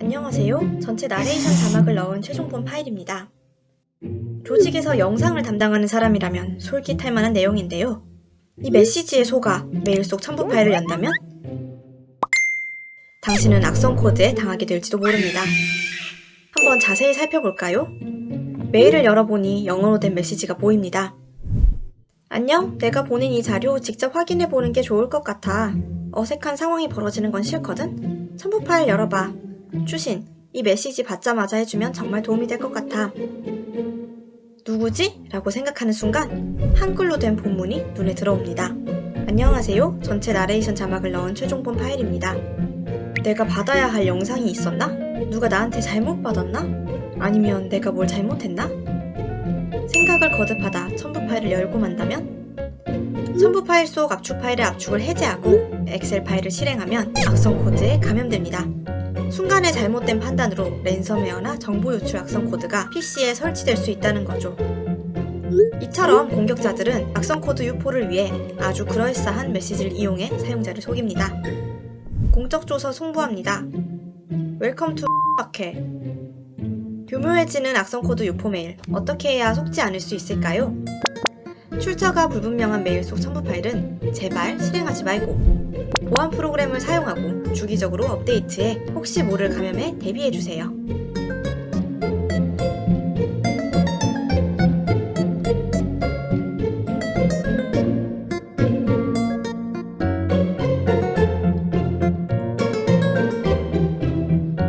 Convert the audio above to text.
안녕하세요. 전체 나레이션 자막을 넣은 최종본 파일입니다. 조직에서 영상을 담당하는 사람이라면 솔깃할 만한 내용인데요. 이 메시지에 속아 메일 속 첨부 파일을 연다면 당신은 악성 코드에 당하게 될지도 모릅니다. 한번 자세히 살펴볼까요? 메일을 열어보니 영어로 된 메시지가 보입니다. 안녕, 내가 보낸 이 자료 직접 확인해 보는 게 좋을 것 같아. 어색한 상황이 벌어지는 건 싫거든? 첨부 파일 열어봐. 추신, 이 메시지 받자마자 해주면 정말 도움이 될 것 같아. 누구지? 라고 생각하는 순간 한글로 된 본문이 눈에 들어옵니다. 안녕하세요. 전체 나레이션 자막을 넣은 최종본 파일입니다. 내가 받아야 할 영상이 있었나? 누가 나한테 잘못 받았나? 아니면 내가 뭘 잘못했나? 생각을 거듭하다 첨부 파일을 열고 만다면 첨부 파일 속 압축 파일의 압축을 해제하고 엑셀 파일을 실행하면 악성 코드에 감염됩니다. 순간의 잘못된 판단으로 랜섬웨어나 정보 유출 악성 코드가 PC에 설치될 수 있다는 거죠. 이처럼 공격자들은 악성 코드 유포를 위해 아주 그럴싸한 메시지를 이용해 사용자를 속입니다. 공적 조서 송부합니다. 웰컴 투 박해. 교묘해지는 악성 코드 유포 메일 어떻게 해야 속지 않을 수 있을까요? 출처가 불분명한 메일 속 첨부 파일은 제발 실행하지 말고 보안 프로그램을 사용하고 주기적으로 업데이트해 혹시 모를 감염에 대비해 주세요.